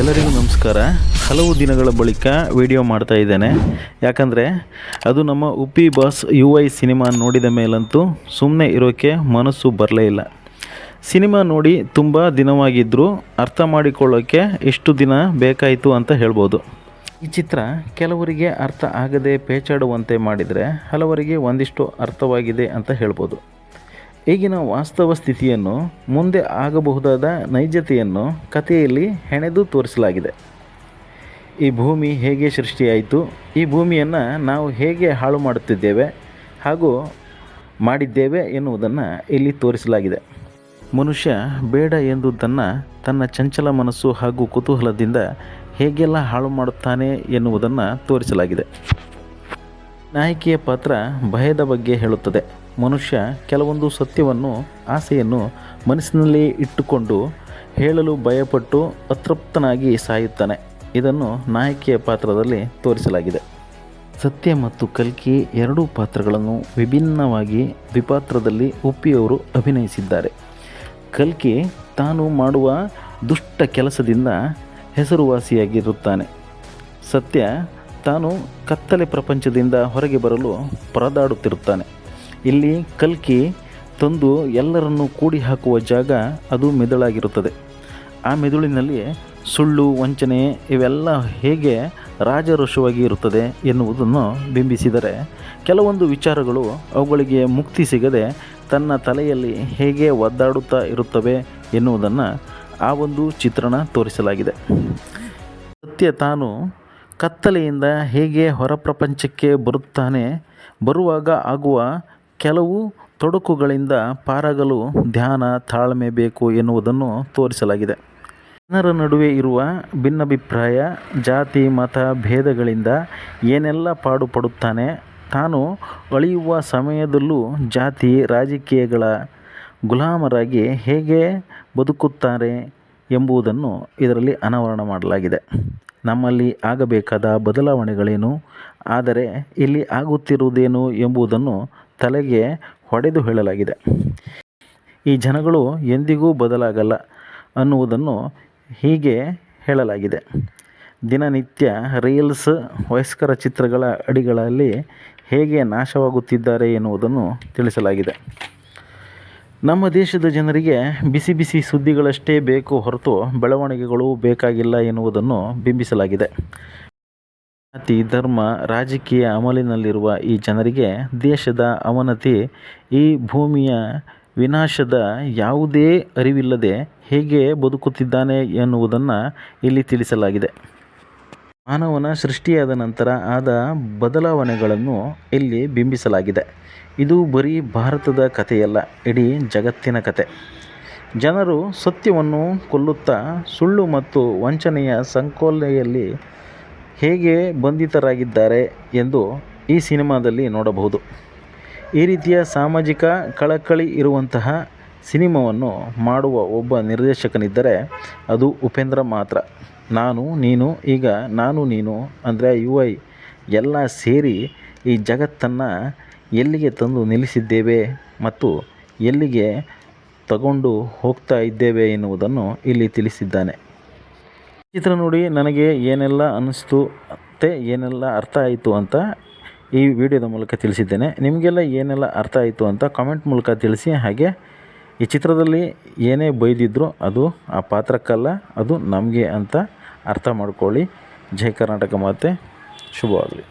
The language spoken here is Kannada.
ಎಲ್ಲರಿಗೂ ನಮಸ್ಕಾರ. ಹಲವು ದಿನಗಳ ಬಳಿಕ ವಿಡಿಯೋ ಮಾಡ್ತಾ ಇದ್ದೇನೆ. ಯಾಕಂದರೆ, ಅದು ನಮ್ಮ Uppi boss U I cinema ನೋಡಿದ ಮೇಲಂತೂ ಸುಮ್ಮನೆ ಇರೋಕ್ಕೆ ಮನಸ್ಸು ಬರಲೇ ಇಲ್ಲ. ಸಿನಿಮಾ ನೋಡಿ ತುಂಬ ದಿನವಾಗಿದ್ದರೂ ಅರ್ಥ ಮಾಡಿಕೊಳ್ಳೋಕ್ಕೆ ಎಷ್ಟು ದಿನ ಬೇಕಾಯಿತು ಅಂತ ಹೇಳ್ಬೋದು. ಈ ಚಿತ್ರ ಕೆಲವರಿಗೆ ಅರ್ಥ ಆಗದೆ ಪೇಚಾಡುವಂತೆ ಮಾಡಿದರೆ ಹಲವರಿಗೆ ಒಂದಿಷ್ಟು ಅರ್ಥವಾಗಿದೆ ಅಂತ ಹೇಳ್ಬೋದು. ಈಗಿನ ವಾಸ್ತವ ಸ್ಥಿತಿಯನ್ನು ಮುಂದೆ ಆಗಬಹುದಾದ ನೈಜತೆಯನ್ನು ಕಥೆಯಲ್ಲಿ ಹೆಣೆದು ತೋರಿಸಲಾಗಿದೆ. ಈ ಭೂಮಿ ಹೇಗೆ ಸೃಷ್ಟಿಯಾಯಿತು? ಈ ಭೂಮಿಯನ್ನು ನಾವು ಹೇಗೆ ಹಾಳು ಮಾಡುತ್ತಿದ್ದೇವೆ ಹಾಗೂ ಮಾಡಿದ್ದೇವೆ ಎನ್ನುವುದನ್ನು ಇಲ್ಲಿ ತೋರಿಸಲಾಗಿದೆ. ಮನುಷ್ಯ ಬೇಡ ಎಂದುದನ್ನು ತನ್ನ ಚಂಚಲ ಮನಸ್ಸು ಹಾಗೂ ಕುತೂಹಲದಿಂದ ಹೇಗೆಲ್ಲ ಹಾಳು ಮಾಡುತ್ತಾನೆ ಎನ್ನುವುದನ್ನು ತೋರಿಸಲಾಗಿದೆ. ನಾಯಕಿಯ ಪಾತ್ರ ಭಯದ ಬಗ್ಗೆ ಹೇಳುತ್ತದೆ. ಮನುಷ್ಯ ಕೆಲವೊಂದು ಸತ್ಯವನ್ನು, ಆಸೆಯನ್ನು ಮನಸ್ಸಿನಲ್ಲಿ ಇಟ್ಟುಕೊಂಡು ಹೇಳಲು ಭಯಪಟ್ಟು ಅತೃಪ್ತನಾಗಿ ಸಾಯುತ್ತಾನೆ. ಇದನ್ನು ನಾಯಕಿಯ ಪಾತ್ರದಲ್ಲಿ ತೋರಿಸಲಾಗಿದೆ. ಸತ್ಯ ಮತ್ತು ಕಲ್ಕಿ ಎರಡೂ ಪಾತ್ರಗಳನ್ನು ವಿಭಿನ್ನವಾಗಿ ದ್ವಿಪಾತ್ರದಲ್ಲಿ ಉಪ್ಪಿಯವರು ಅಭಿನಯಿಸಿದ್ದಾರೆ. ಕಲ್ಕಿ ತಾನು ಮಾಡುವ ದುಷ್ಟ ಕೆಲಸದಿಂದ ಹೆಸರುವಾಸಿಯಾಗಿರುತ್ತಾನೆ. ಸತ್ಯ ತಾನು ಕತ್ತಲೆ ಪ್ರಪಂಚದಿಂದ ಹೊರಗೆ ಬರಲು ಪರದಾಡುತ್ತಿರುತ್ತಾನೆ. ಇಲ್ಲಿ ಕಲ್ಕಿ ತಂದು ಎಲ್ಲರನ್ನು ಕೂಡಿ ಹಾಕುವ ಜಾಗ ಅದು ಮೆದುಳಾಗಿರುತ್ತದೆ. ಆ ಮೆದುಳಿನಲ್ಲಿ ಸುಳ್ಳು, ವಂಚನೆ ಇವೆಲ್ಲ ಹೇಗೆ ರಾಜರೋಷವಾಗಿ ಇರುತ್ತದೆ ಎನ್ನುವುದನ್ನು ಬಿಂಬಿಸಿದರೆ ಕೆಲವೊಂದು ವಿಚಾರಗಳು ಅವುಗಳಿಗೆ ಮುಕ್ತಿ ಸಿಗದೆ ತನ್ನ ತಲೆಯಲ್ಲಿ ಹೇಗೆ ಒದ್ದಾಡುತ್ತಾ ಇರುತ್ತವೆ ಎನ್ನುವುದನ್ನು ಆ ಒಂದು ಚಿತ್ರಣ ತೋರಿಸಲಾಗಿದೆ. ಸತ್ಯ ತಾನು ಕತ್ತಲೆಯಿಂದ ಹೇಗೆ ಹೊರ ಪ್ರಪಂಚಕ್ಕೆ ಬರುತ್ತಾನೆ, ಬರುವಾಗ ಆಗುವ ಕೆಲವು ತೊಡಕುಗಳಿಂದ ಪಾರಾಗಲು ಧ್ಯಾನ ತಾಳ್ಮೆ ಬೇಕು ಎನ್ನುವುದನ್ನು ತೋರಿಸಲಾಗಿದೆ. ಜನರ ನಡುವೆ ಇರುವ ಭಿನ್ನಾಭಿಪ್ರಾಯ, ಜಾತಿ, ಮತ ಭೇದಗಳಿಂದ ಏನೆಲ್ಲ ಪಾಡುಪಡುತ್ತಾನೆ, ತಾನು ಅಳಿಯುವ ಸಮಯದಲ್ಲೂ ಜಾತಿ, ರಾಜಕೀಯಗಳ ಗುಲಾಮರಾಗಿ ಹೇಗೆ ಬದುಕುತ್ತಾರೆ ಎಂಬುದನ್ನು ಇದರಲ್ಲಿ ಅನಾವರಣ ಮಾಡಲಾಗಿದೆ. ನಮ್ಮಲ್ಲಿ ಆಗಬೇಕಾದ ಬದಲಾವಣೆಗಳೇನು, ಆದರೆ ಇಲ್ಲಿ ಆಗುತ್ತಿರುವುದೇನು ಎಂಬುದನ್ನು ತಲೆಗೆ ಹೊಡೆದು ಹೇಳಲಾಗಿದೆ. ಈ ಜನಗಳು ಎಂದಿಗೂ ಬದಲಾಗಲ್ಲ ಅನ್ನುವುದನ್ನು ಹೀಗೆ ಹೇಳಲಾಗಿದೆ. ದಿನನಿತ್ಯ ರೀಲ್ಸ್, ವಯಸ್ಕರ ಚಿತ್ರಗಳ ಅಡಿಗಳಲ್ಲಿ ಹೇಗೆ ನಾಶವಾಗುತ್ತಿದ್ದಾರೆ ಎನ್ನುವುದನ್ನು ತಿಳಿಸಲಾಗಿದೆ. ನಮ್ಮ ದೇಶದ ಜನರಿಗೆ ಬಿಸಿ ಬಿಸಿ ಸುದ್ದಿಗಳಷ್ಟೇ ಬೇಕು ಹೊರತು ಬೆಳವಣಿಗೆಗಳು ಬೇಕಾಗಿಲ್ಲ ಎನ್ನುವುದನ್ನು ಬಿಂಬಿಸಲಾಗಿದೆ. ಜಾತಿ, ಧರ್ಮ, ರಾಜಕೀಯ ಅಮಲಿನಲ್ಲಿರುವ ಈ ಜನರಿಗೆ ದೇಶದ ಅವನತಿ, ಈ ಭೂಮಿಯ ವಿನಾಶದ ಯಾವುದೇ ಅರಿವಿಲ್ಲದೆ ಹೇಗೆ ಬದುಕುತ್ತಿದ್ದಾನೆ ಎನ್ನುವುದನ್ನು ಇಲ್ಲಿ ತಿಳಿಸಲಾಗಿದೆ. ಮಾನವನ ಸೃಷ್ಟಿಯಾದ ನಂತರ ಆದ ಬದಲಾವಣೆಗಳನ್ನು ಇಲ್ಲಿ ಬಿಂಬಿಸಲಾಗಿದೆ. ಇದು ಬರೀ ಭಾರತದ ಕಥೆಯಲ್ಲ, ಇಡೀ ಜಗತ್ತಿನ ಕತೆ ಜನರು ಸತ್ಯವನ್ನು ಕೊಲ್ಲುತ್ತಾ ಸುಳ್ಳು ಮತ್ತು ವಂಚನೆಯ ಸಂಕೋಲೆಯಲ್ಲಿ ಹೇಗೆ ಬಂಧಿತರಾಗಿದ್ದಾರೆ ಎಂದು ಈ ಸಿನಿಮಾದಲ್ಲಿ ನೋಡಬಹುದು. ಈ ರೀತಿಯ ಸಾಮಾಜಿಕ ಕಳಕಳಿ ಇರುವಂತಹ ಸಿನಿಮಾವನ್ನು ಮಾಡುವ ಒಬ್ಬ ನಿರ್ದೇಶಕನಿದ್ದರೆ ಅದು ಉಪೇಂದ್ರ ಮಾತ್ರ. ನಾನು, ನೀನು, ಈಗ ನಾನು, ನೀನು ಅಂದರೆ ಯು ಐ ಎಲ್ಲ ಸೇರಿ ಈ ಜಗತ್ತನ್ನು ಎಲ್ಲಿಗೆ ತಂದು ನಿಲ್ಲಿಸಿದ್ದೇವೆ ಮತ್ತು ಎಲ್ಲಿಗೆ ತಗೊಂಡು ಹೋಗ್ತಾ ಇದ್ದೇವೆ ಎನ್ನುವುದನ್ನು ಇಲ್ಲಿ ತಿಳಿಸಿದ್ದಾನೆ. ಚಿತ್ರ ನೋಡಿ ನನಗೆ ಏನೆಲ್ಲ ಅನ್ನಿಸ್ತು ಮತ್ತು ಏನೆಲ್ಲ ಅರ್ಥ ಆಯಿತು ಅಂತ ಈ ವಿಡಿಯೋದ ಮೂಲಕ ತಿಳಿಸಿದ್ದೇನೆ. ನಿಮಗೆಲ್ಲ ಏನೆಲ್ಲ ಅರ್ಥ ಆಯಿತು ಅಂತ ಕಾಮೆಂಟ್ ಮೂಲಕ ತಿಳಿಸಿ. ಹಾಗೆ ಈ ಚಿತ್ರದಲ್ಲಿ ಏನೇ ಬೈದಿದ್ರೂ ಅದು ಆ ಪಾತ್ರಕ್ಕಲ್ಲ, ಅದು ನಮಗೆ ಅಂತ ಅರ್ಥ ಮಾಡ್ಕೊಳ್ಳಿ. ಜೈ ಕರ್ನಾಟಕ ಮಾತೆ. ಶುಭವಾಗಲಿ.